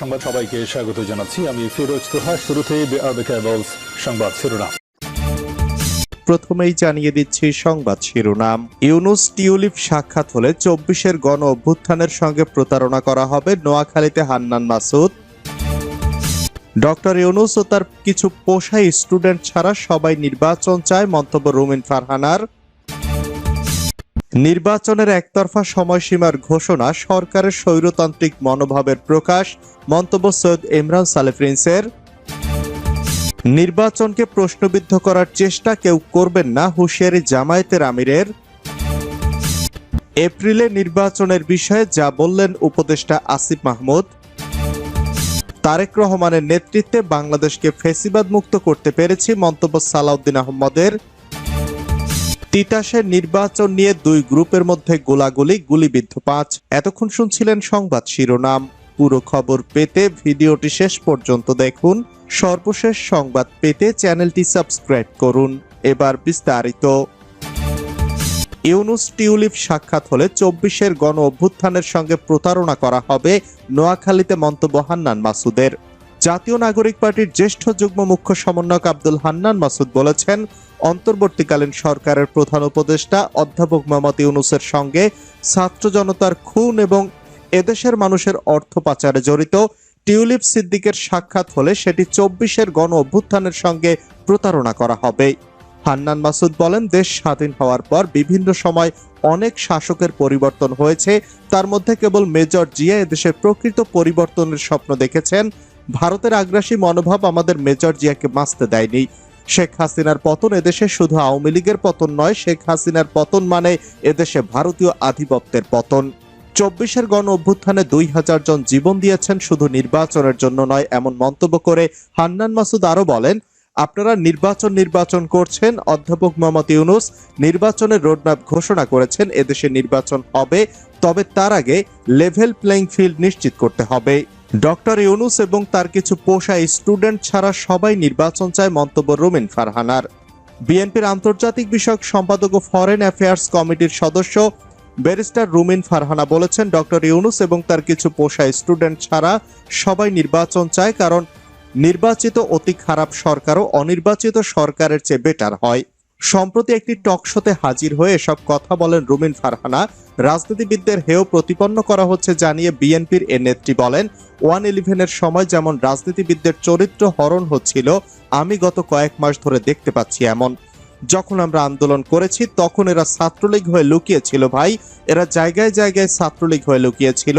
সংবাদ সবাইকে স্বাগত জানাচ্ছি। আমি ফিরোজ তোহা শুরুতেই সংবাদ শিরোনাম। প্রথমেই জানিয়ে দিচ্ছি সংবাদ শিরোনাম। ইউনুস টিউলিপ সাক্ষাৎ হলে চব্বিশের গণ অভ্যুত্থানের সঙ্গে প্রতারণা করা হবে নোয়াখালীতে হান্নান মাসুদ। ডক্টর ইউনুস ও তার কিছু পোষাই স্টুডেন্ট ছাড়া সবাই নির্বাচন চায়, মন্তব্য রুমিন ফারহানার। নির্বাচনের একতরফা সময়সীমার ঘোষণা সরকারের স্বৈরতান্ত্রিক মনোভাবের প্রকাশ, মন্তব্য সৈয়দ ইমরান সালে প্রিন্সের। নির্বাচনকে প্রশ্নবিদ্ধ করার চেষ্টা কেউ করবেন না হুঁশিয়ারি জামায়াতের আমিরের। এপ্রিলে নির্বাচনের বিষয়ে যা বললেন উপদেষ্টা আসিফ মাহমুদ, তারেক রহমানের নেতৃত্বে বাংলাদেশকে ফেসিবাদ মুক্ত করতে পেরেছি মন্তব্য সালাউদ্দিন আহমদের। তিতাসের নির্বাচন নিয়ে দুই গ্রুপের মধ্যে গোলাগুলি গুলিবিদ্ধ। পাঁচ, এতক্ষণ শুনছিলেন সংবাদ শিরোনাম। পুরো খবর পেতে ভিডিওটি শেষ পর্যন্ত দেখুন। সর্বশেষ সংবাদ পেতে চ্যানেলটি সাবস্ক্রাইব করুন। এবার বিস্তারিত। ইউনুস টিউলিপ সাক্ষাৎ হলে চব্বিশের গণ অভ্যুত্থানের সঙ্গে প্রতারণা করা হবে নোয়াখালীতে মন্তব্য হান্নান মাসুদের। জাতীয় নাগরিক পার্টির জ্যেষ্ঠ যুগ্ম মুখ্য সমন্বয়ক আব্দুল হান্নান মাসুদ বলেছেন অন্তর্বর্তীকালীন সরকারের প্রধান উপদেষ্টা অধ্যাপক মোহাম্মদ ইউনুসের সঙ্গে ছাত্র জনতার খুন এবং এদেশের মানুষের অর্থ পাচারে জড়িত টিউলিপ সিদ্দিকের সাক্ষাৎ হলে সেটি চব্বিশের গণ অভ্যুত্থানের সঙ্গে প্রতারণা করা হবে। হান্নান মাসুদ বলেন, দেশ স্বাধীন হওয়ার পর বিভিন্ন সময় অনেক শাসকের পরিবর্তন হয়েছে। তার মধ্যে কেবল মেজর জিয়া এদেশের প্রকৃত পরিবর্তনের স্বপ্ন দেখেছেন। ভারতের আগ্রাসী মনোভাব আমাদের মেজর জিয়াকে বাঁচতে দেয়নি। শেখ হাসিনার পতন এদেশে শুধু আওয়ামী লীগের পতন নয়, শেখ হাসিনার পতন মানে এদেশে ভারতীয় আধিপত্যের পতন। চব্বিশের গণ অভ্যুত্থানে দুই হাজার জন জীবন দিয়েছেন, শুধু নির্বাচনের জন্য নয়, এমন মন্তব্য করে হান্নান মাসুদ আরও বলেন, আপনারা নির্বাচন নির্বাচন করছেন, অধ্যাপক মোহাম্মদ ইউনুস নির্বাচনের রোডম্যাপ ঘোষণা করেছেন, এদেশে নির্বাচন হবে, তবে তার আগে লেভেল প্লেইং ফিল্ড নিশ্চিত করতে হবে। ডক্টর ইউনুস এবং তার কিছু পোষা স্টুডেন্ট ছাড়া সবাই নির্বাচন চায় মন্তব্য রুমিন ফারহানার। বিএনপির আন্তর্জাতিক বিষয়ক সম্পাদক ও ফরেন অ্যাফেয়ার্স কমিটির সদস্য ব্যারিস্টার রুমিন ফারহানা বলেছেন, ডক্টর ইউনুস এবং তার কিছু পোষা স্টুডেন্ট ছাড়া সবাই নির্বাচন চায় কারণ নির্বাচিত অতি খারাপ সরকারও অনির্বাচিত সরকারের চেয়ে বেটার হয়। সম্প্রতি একটি টক শোতে হাজির হয়ে এসব কথা বলেন রুমিন ফারহানা। রাজনীতিবিদদের হেয় প্রতিপন্ন করা হচ্ছে জানিয়ে বিএনপির এ নেত্রী বলেন, ওয়ান ইলেভেনের সময় যেমন রাজনীতিবিদদের চরিত্র হরণ হচ্ছিল, আমি গত কয়েক মাস ধরে দেখতে পাচ্ছি এমন। যখন আমরা আন্দোলন করেছি, তখন এরা ছাত্রলীগ হয়ে লুকিয়েছিল ভাই। এরা জায়গায় জায়গায় ছাত্রলীগ হয়ে লুকিয়েছিল।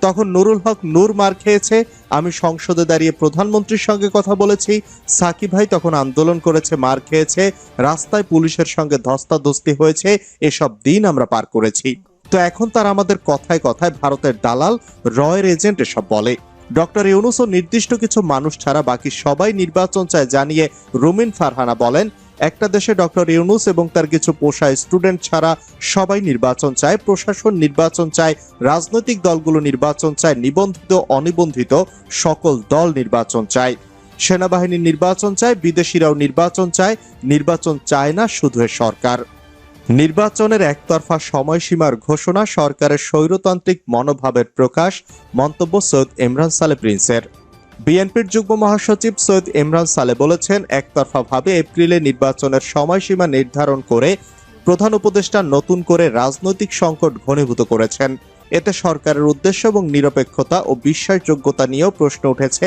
তখন নুরুল হক নূর মার খেয়েছে। আমি সংসদে দাঁড়িয়ে প্রধানমন্ত্রীর সঙ্গে কথা বলেছি। সাকিব ভাই তখন আন্দোলন করেছে, মার খেয়েছে। রাস্তায় পুলিশের সঙ্গে ধস্তাধস্তি হয়েছে। এসব দিন আমরা পার করেছি। তো এখন তার আমাদের কথায় কথায় ভারতের দালাল, রয়ের এজেন্ট এসব বলে। ডক্টর ইউনুস ও নির্দিষ্ট কিছু মানুষ ছাড়া বাকি সবাই নির্বাচন চায় জানিয়ে রুমিন ফারহানা বলেন একটা দেশে ডক্টর ইউনুস এবং তার কিছু পোষা স্টুডেন্ট ছাড়া সবাই নির্বাচন চায়, প্রশাসন নির্বাচন চায়, রাজনৈতিক দলগুলো নির্বাচন চায়, নিবন্ধিত, অনিবন্ধিত সকল দল নির্বাচন চায়। সেনাবাহিনী নির্বাচন চায়, বিদেশিরাও নির্বাচন চায় নির্বাচন চায় না শুধু সরকার। নির্বাচনের একতরফা সময়সীমার ঘোষণা সরকারের স্বৈরতান্ত্রিক মনোভাবের প্রকাশ, মন্তব্য সৈয়দ ইমরান সালে প্রিন্সের। বিএনপির যুগ্ম মহাসচিব সৈয়দ ইমরান সালে বলেছেন একতরফাভাবে এপ্রিলে নির্বাচনের সময়সীমা নির্ধারণ করে প্রধান উপদেষ্টা নতুন করে রাজনৈতিক সংকট ঘনীভূত করেছেন। এতে সরকারের উদ্দেশ্য এবং নিরপেক্ষতা ও বিশ্বাসযোগ্যতা নিয়েও প্রশ্ন উঠেছে।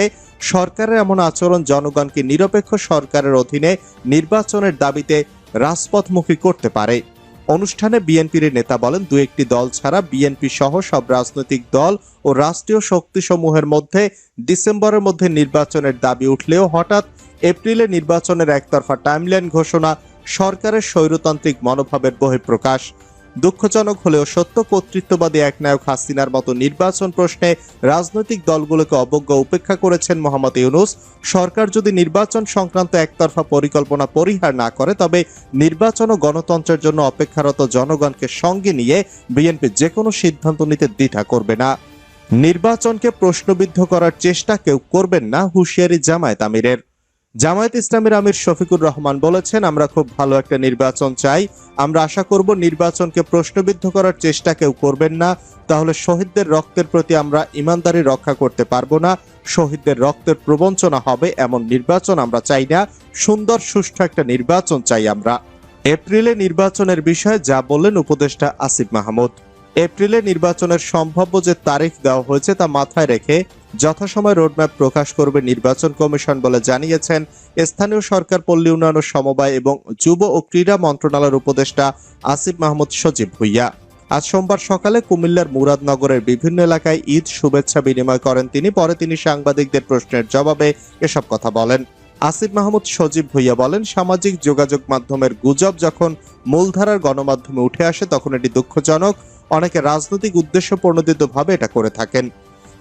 সরকারের এমন আচরণ জনগণকে নিরপেক্ষ সরকারের অধীনে নির্বাচনের দাবিতে রাজপথমুখী করতে পারে। অনুষ্ঠানে বিএনপির নেতা বলেন দু একটি দল ছাড়া বিএনপি সহ সব রাজনৈতিক দল ও রাষ্ট্রীয় শক্তিসমূহের মধ্যে ডিসেম্বরের মধ্যে নির্বাচনের দাবি উঠলেও হঠাৎ এপ্রিলে নির্বাচনের একতরফা টাইমলাইন ঘোষণা সরকারের স্বৈরতান্ত্রিক মনোভাবের বহিঃপ্রকাশ। দুঃখজনক হলেও সত্য কর্তৃত্ববাদী একনায়ক হাসিনার মতো নির্বাচন প্রশ্নে রাজনৈতিক দলগুলোকে অবজ্ঞা উপেক্ষা করেছেন মোহাম্মদ ইউনুস। সরকার যদি নির্বাচন সংক্রান্ত একতরফা পরিকল্পনা পরিহার না করে, তবে নির্বাচন ও গণতন্ত্রের জন্য অপেক্ষারত জনগণকে সঙ্গে নিয়ে বিএনপি যে কোনো সিদ্ধান্ত নিতে দ্বিধা করবে না। নির্বাচনকে প্রশ্নবিদ্ধ করার চেষ্টা কেউ করবেন না হুঁশিয়ারি জামায়াত আমিরের। জামায়াত ইসলামের আমির শফিকুর রহমান বলেছেন, আমরা খুব ভালো একটা নির্বাচন চাই। আমরা আশা করব নির্বাচনকে প্রশ্নবিদ্ধ করার চেষ্টা কেউ করবেন না। তাহলে শহীদদের রক্তের প্রতি আমরা ইমানদারি রক্ষা করতে পারব না। শহীদদের রক্তের প্রবঞ্চনা হবে এমন নির্বাচন আমরা চাই না। সুন্দর, সুষ্ঠু একটা নির্বাচন চাই আমরা। এপ্রিলে নির্বাচনের বিষয়ে যা বললেন উপদেষ্টা আসিফ মাহমুদ। এপ্রিলে নির্বাচনের সম্ভাব্য যে তারিখ দেওয়া হয়েছে তা মাথায় রেখে যথাসময় রোডম্যাপ প্রকাশ করবে নির্বাচন কমিশন বলে জানিয়েছেন স্থানীয় সরকার, পল্লী উন্নয়ন সমবায় এবং যুব ও ক্রীড়া মন্ত্রণালয়ের উপদেষ্টা আসিফ মাহমুদ সজীব ভুইয়া। আজ সোমবার সকালে কুমিল্লার মুরাদনগরের বিভিন্ন এলাকায় ঈদ শুভেচ্ছা বিনিময় করেন তিনি। পরে তিনি সাংবাদিকদের প্রশ্নের জবাবে এসব কথা বলেন। আসিফ মাহমুদ সজীব ভুইয়া বলেন, সামাজিক যোগাযোগ মাধ্যমের গুজব যখন মূলধারার গণমাধ্যমে উঠে আসে, তখন এটি দুঃখজনক। অনেকে রাজনৈতিক উদ্দেশ্য প্রণোদিতভাবে এটা করে থাকেন।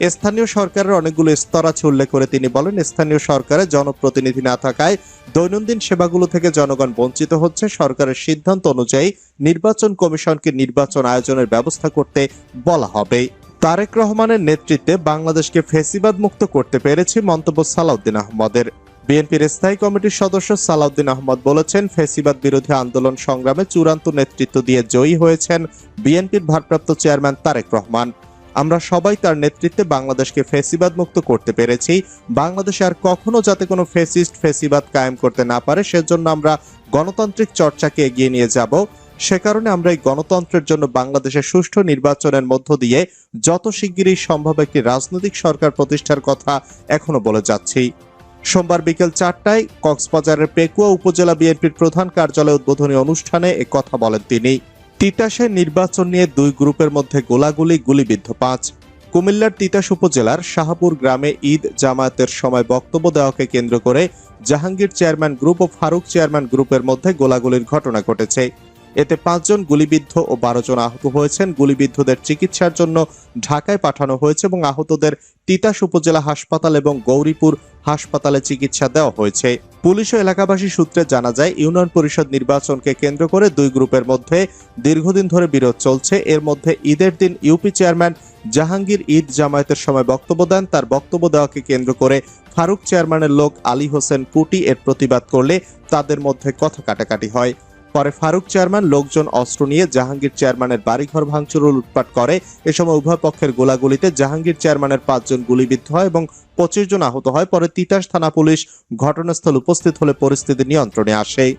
স্থানীয় সরকারের অনেকগুলো স্তর আছে, উল্লেখ করে তিনি বলেন, স্থানীয় সরকারে জনপ্রতিনিধি না থাকায় দৈনন্দিন সেবাগুলো থেকে জনগণ বঞ্চিত হচ্ছে। সরকারের সিদ্ধান্ত অনুযায়ী নির্বাচন কমিশনকে নির্বাচন আয়োজনের ব্যবস্থা করতে বলা হবে। তারেক রহমানের নেতৃত্বে বাংলাদেশকে ফেসিবাদ মুক্ত করতে পেরেছি মন্তব্য সালাউদ্দিন আহমদের। বিএনপির স্থায়ী কমিটির সদস্য সালাউদ্দিন আহমদ বলেছেন, ফেসিবাদ বিরোধী আন্দোলন সংগ্রামে চূড়ান্ত নেতৃত্ব দিয়ে জয়ী হয়েছেন বিএনপির ভারপ্রাপ্ত চেয়ারম্যান তারেক রহমান। আমরা সবাই তার নেতৃত্বে বাংলাদেশকে ফেসিবাদ মুক্ত করতে পেরেছি। বাংলাদেশে আর কখনো যাতে কোনো ফেসিস্ট ফেসিবাদ কায়েম করতে না পারে, সেজন্য আমরা গণতান্ত্রিক চর্চাকে এগিয়ে নিয়ে যাব। সে কারণে আমরা এই গণতন্ত্রের জন্য বাংলাদেশের সুষ্ঠু নির্বাচনের মধ্য দিয়ে যত শিগগিরই সম্ভব একটি রাজনৈতিক সরকার প্রতিষ্ঠার কথা এখনও বলে যাচ্ছি। সোমবার বিকেল চারটায় কক্সবাজারের পেকুয়া উপজেলা বিএনপির প্রধান কার্যালয় উদ্বোধনী অনুষ্ঠানে কথা বলেন তিনি। তিতাসে নির্বাচন নিয়ে দুই গ্রুপের মধ্যে গোলাগুলি গুলিবিদ্ধ পাঁচ। কুমিল্লার তিতাস উপজেলার শাহপুর গ্রামে ঈদ জামায়াতের সময় বক্তব্য দেওয়াকে কেন্দ্র করে জাহাঙ্গীর চেয়ারম্যান গ্রুপ ও ফারুক চেয়ারম্যান গ্রুপের মধ্যে গোলাগুলির ঘটনা ঘটেছে। এতে পাঁচজন গুলিবিদ্ধ ও বারো জন আহত হয়েছেন। গুলিবিদ্ধদের চিকিৎসার জন্য ঢাকায় পাঠানো হয়েছে এবং আহতদের তিতাস উপজেলা হাসপাতাল এবং গৌরীপুর হাসপাতালে চিকিৎসা দেওয়া হয়েছে। পুলিশ ও এলাকাবাসী সূত্রে জানা যায়, ইউনিয়ন পরিষদ নির্বাচনকে কেন্দ্র করে দুই গ্রুপের মধ্যে দীর্ঘদিন ধরে বিরোধ চলছে। এর মধ্যে ঈদের দিন ইউপি চেয়ারম্যান জাহাঙ্গীর ঈদ জামায়াতের সময় বক্তব্য দেন। তার বক্তব্য দেওয়াকে কেন্দ্র করে ফারুক চেয়ারম্যানের লোক আলী হোসেন পুটি এর প্রতিবাদ করলে তাদের মধ্যে কথা কাটাকাটি হয়। পরে ফারুক চেয়ারম্যান লোকজন অস্ত্র নিয়ে জাহাঙ্গীর চেয়ারম্যানের বাড়িঘর ভাঙচুর ও লুটপাট করে। এ সময় উভয় পক্ষের গোলাগুলিতে জাহাঙ্গীর চেয়ারম্যানের পাঁচজন গুলিবিদ্ধ হয় এবং পঁচিশ জন আহত হয়। পরে তিতাস থানা পুলিশ ঘটনাস্থল উপস্থিত হলে পরিস্থিতি নিয়ন্ত্রণে আসে।